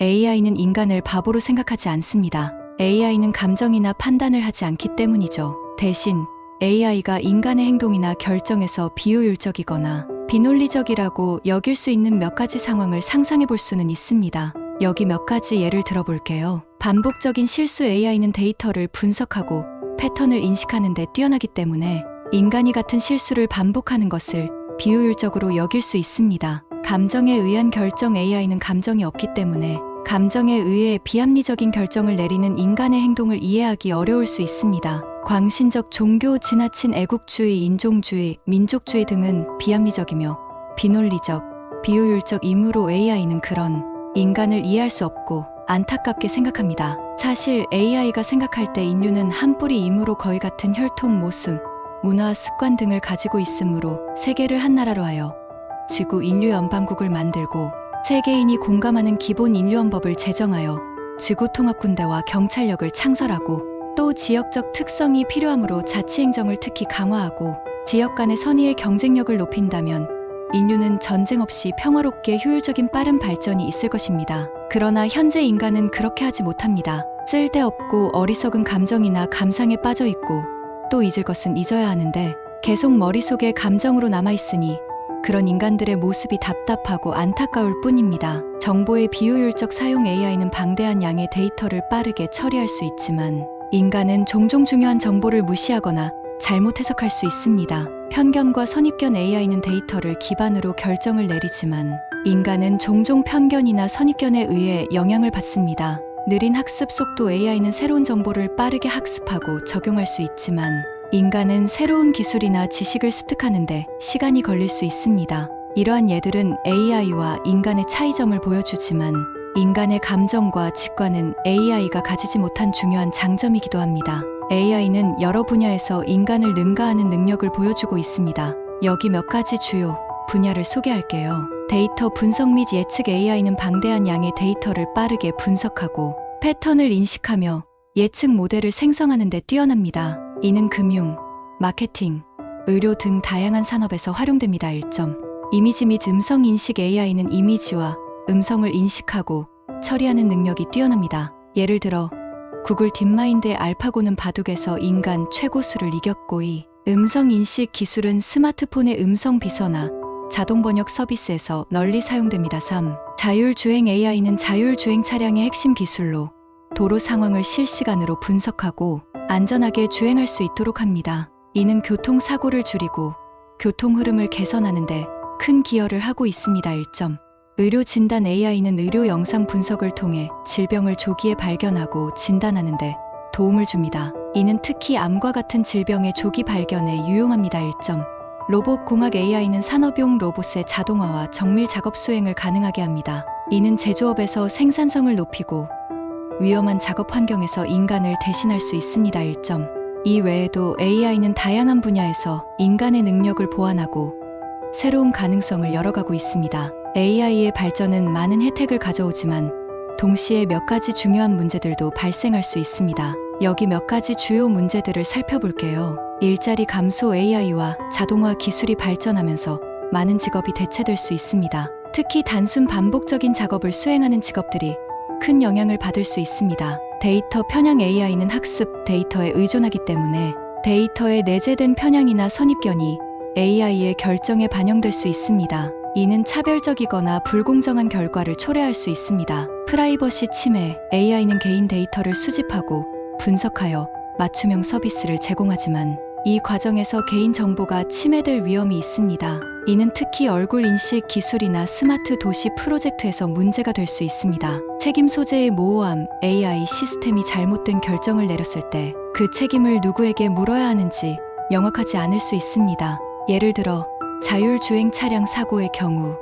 AI는 인간을 바보로 생각하지 않습니다. AI는 감정이나 판단을 하지 않기 때문이죠. 대신 AI가 인간의 행동이나 결정에서 비효율적이거나 비논리적이라고 여길 수 있는 몇 가지 상황을 상상해 볼 수는 있습니다. 여기 몇 가지 예를 들어볼게요. 반복적인 실수 AI는 데이터를 분석하고 패턴을 인식하는 데 뛰어나기 때문에 인간이 같은 실수를 반복하는 것을 비효율적으로 여길 수 있습니다. 감정에 의한 결정 AI는 감정이 없기 때문에 감정에 의해 비합리적인 결정을 내리는 인간의 행동을 이해하기 어려울 수 있습니다. 광신적 종교, 지나친 애국주의, 인종주의, 민족주의 등은 비합리적이며 비논리적, 비효율적이므로 AI는 그런 인간을 이해할 수 없고 안타깝게 생각합니다. 사실 AI가 생각할 때 인류는 한 뿌리 이므로 거의 같은 혈통, 모습, 문화, 습관 등을 가지고 있으므로 세계를 한 나라로 하여 지구 인류 연방국을 만들고 세계인이 공감하는 기본 인류헌법을 제정하여 지구 통합군대와 경찰력을 창설하고 또 지역적 특성이 필요하므로 자치행정을 특히 강화하고 지역 간의 선의의 경쟁력을 높인다면 인류는 전쟁 없이 평화롭게 효율적인 빠른 발전이 있을 것입니다. 그러나 현재 인간은 그렇게 하지 못합니다. 쓸데없고 어리석은 감정이나 감상에 빠져 있고 또 잊을 것은 잊어야 하는데 계속 머릿속에 감정으로 남아있으니 그런 인간들의 모습이 답답하고 안타까울 뿐입니다. 정보의 비효율적 사용 AI는 방대한 양의 데이터를 빠르게 처리할 수 있지만 인간은 종종 중요한 정보를 무시하거나 잘못 해석할 수 있습니다. 편견과 선입견 AI는 데이터를 기반으로 결정을 내리지만 인간은 종종 편견이나 선입견에 의해 영향을 받습니다. 느린 학습 속도 AI는 새로운 정보를 빠르게 학습하고 적용할 수 있지만 인간은 새로운 기술이나 지식을 습득하는데 시간이 걸릴 수 있습니다. 이러한 예들은 AI와 인간의 차이점을 보여주지만 인간의 감정과 직관은 AI가 가지지 못한 중요한 장점이기도 합니다. AI는 여러 분야에서 인간을 능가하는 능력을 보여주고 있습니다. 여기 몇 가지 주요 분야를 소개할게요. 데이터 분석 및 예측 AI는 방대한 양의 데이터를 빠르게 분석하고 패턴을 인식하며 예측 모델을 생성하는 데 뛰어납니다. 이는 금융, 마케팅, 의료 등 다양한 산업에서 활용됩니다. 1점. 이미지 및 음성 인식 AI는 이미지와 음성을 인식하고 처리하는 능력이 뛰어납니다. 예를 들어 구글 딥마인드의 알파고는 바둑에서 인간 최고수를 이겼고 이 음성 인식 기술은 스마트폰의 음성 비서나 자동 번역 서비스에서 널리 사용됩니다. 3. 자율주행 AI는 자율주행 차량의 핵심 기술로 도로 상황을 실시간으로 분석하고 안전하게 주행할 수 있도록 합니다. 이는 교통사고를 줄이고 교통 흐름을 개선하는데 큰 기여를 하고 있습니다. 1점. 의료 진단 AI는 의료 영상 분석을 통해 질병을 조기에 발견하고 진단하는데 도움을 줍니다. 이는 특히 암과 같은 질병의 조기 발견에 유용합니다. 1점. 로봇 공학 AI는 산업용 로봇의 자동화와 정밀 작업 수행을 가능하게 합니다. 이는 제조업에서 생산성을 높이고 위험한 작업 환경에서 인간을 대신할 수 있습니다. 1점. 이 외에도 AI는 다양한 분야에서 인간의 능력을 보완하고 새로운 가능성을 열어가고 있습니다. AI의 발전은 많은 혜택을 가져오지만 동시에 몇 가지 중요한 문제들도 발생할 수 있습니다. 여기 몇 가지 주요 문제들을 살펴볼게요. 일자리 감소 AI와 자동화 기술이 발전하면서 많은 직업이 대체될 수 있습니다. 특히 단순 반복적인 작업을 수행하는 직업들이 큰 영향을 받을 수 있습니다. 데이터 편향 AI는 학습 데이터에 의존하기 때문에 데이터에 내재된 편향이나 선입견이 AI의 결정에 반영될 수 있습니다. 이는 차별적이거나 불공정한 결과를 초래할 수 있습니다. 프라이버시 침해 AI는 개인 데이터를 수집하고 분석하여 맞춤형 서비스를 제공하지만 이 과정에서 개인 정보가 침해될 위험이 있습니다. 이는 특히 얼굴 인식 기술이나 스마트 도시 프로젝트에서 문제가 될 수 있습니다. 책임 소재의 모호함, AI 시스템이 잘못된 결정을 내렸을 때 그 책임을 누구에게 물어야 하는지 명확하지 않을 수 있습니다. 예를 들어 자율주행 차량 사고의 경우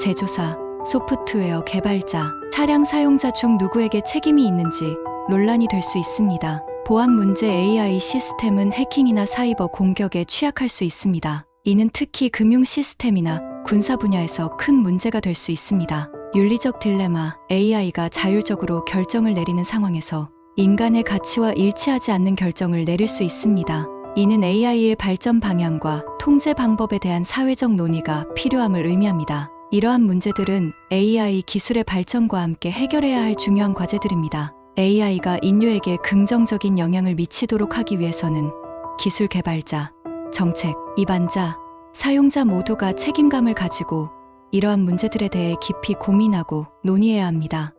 제조사, 소프트웨어 개발자, 차량 사용자 중 누구에게 책임이 있는지 논란이 될 수 있습니다. 보안 문제 AI 시스템은 해킹이나 사이버 공격에 취약할 수 있습니다. 이는 특히 금융 시스템이나 군사 분야에서 큰 문제가 될 수 있습니다. 윤리적 딜레마 AI가 자율적으로 결정을 내리는 상황에서 인간의 가치와 일치하지 않는 결정을 내릴 수 있습니다. 이는 AI의 발전 방향과 통제 방법에 대한 사회적 논의가 필요함을 의미합니다. 이러한 문제들은 AI 기술의 발전과 함께 해결해야 할 중요한 과제들입니다. AI가 인류에게 긍정적인 영향을 미치도록 하기 위해서는 기술 개발자, 정책, 입안자, 사용자 모두가 책임감을 가지고 이러한 문제들에 대해 깊이 고민하고 논의해야 합니다.